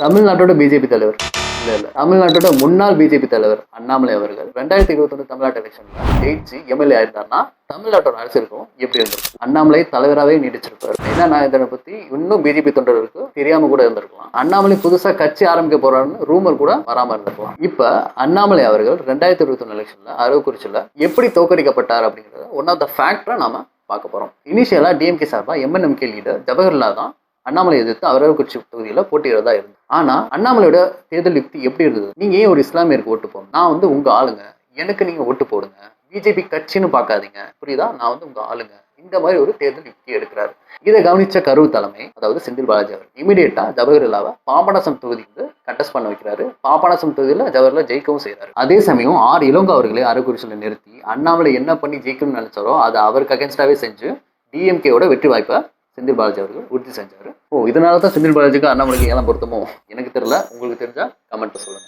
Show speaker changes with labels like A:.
A: தமிழ்நாட்டோட பிஜேபி தலைவர். இல்ல இல்ல. தமிழ்நாட்டோட முன்னாள் பிஜேபி தலைவர் அண்ணாமலை அவர்கள் ரெண்டாயிரத்தி இருபத்தொன்னு தமிழ்நாட்டு எலெக்ஷன்ல ஜெயிச்சு எம்எல்ஏ ஆயிருந்தாருன்னா தமிழ்நாட்டோட அரசியலுக்கும் எப்படி இருந்திருக்கும்? அண்ணாமலை தலைவராகவே நீடிச்சிருப்பாரு. என்ன நான் இதனை பத்தி இன்னும் பிஜேபி தொண்டர்களுக்கு தெரியாம கூட இருந்திருக்கலாம். அண்ணாமலை புதுசா கட்சி ஆரம்பிக்க போறாருன்னு ரூமர் கூட வராம இருந்திருக்கலாம். இப்ப அண்ணாமலை அவர்கள் ரெண்டாயிரத்தி இருபத்தொன்னு எலெக்ஷன்ல அரவக்குறிச்சியில எப்படி தோக்கடிக்கப்பட்டார் அப்படிங்கறத ஒன் ஆஃப் த ஃபேக்டரை நாம பார்க்க போறோம். இனிஷியலா டிஎம்கே சார்பா எம்என்எம்கே லீடர் ஜவஹர்லால் தான் அண்ணாமலை எதிர்த்து அரவக்குறிச்சி தொகுதியில் போட்டியிடறதா இருந்தது. ஆனால் அண்ணாமலையோட தேர்தல் யுக்தி எப்படி இருந்தது? நீங்கள் ஏன் ஒரு இஸ்லாமியருக்கு ஓட்டு போகணும் நான் வந்து உங்கள் ஆளுங்க. எனக்கு நீங்கள் ஓட்டு போடுங்க. பிஜேபி கட்சின்னு பார்க்காதீங்க. புரியுதா? நான் வந்து உங்கள் ஆளுங்க. இந்த மாதிரி ஒரு தேர்தல் யுக்தி எடுக்கிறாரு. இதை கவனிச்ச கரூர் தலைமை அதாவது செந்தில் பாலாஜி அவர் இமீடியட்டா ஜவஹர்லாவை பாபநாசம் தொகுதிக்கு கண்டெஸ்ட் பண்ண வைக்கிறாரு. பாபநாசம் தொகுதியில் ஜவஹர்லால் ஜெயிக்கவும் செய்கிறார். அதே சமயம் ஆர். இளங்கோ அவர்களை அரக்குறிச்சியில் நிறுத்தி அண்ணாமலை என்ன பண்ணி ஜெயிக்கணும்னு நினைச்சாரோ அதை அவருக்கு அகேன்ஸ்டாவே செஞ்சு டிஎம்கேயோட வெற்றி வாய்ப்பை செந்தில் பாலாஜி அவர்கள் உறுதி செஞ்சார் ஓ இதனால தான் செந்தில் பாலாஜிக்கு அண்ணாமலைக்கு ஏன் பொருத்தமோ? எனக்கு தெரியல. உங்களுக்கு தெரிஞ்சால் கமெண்ட்டை சொல்லுங்க.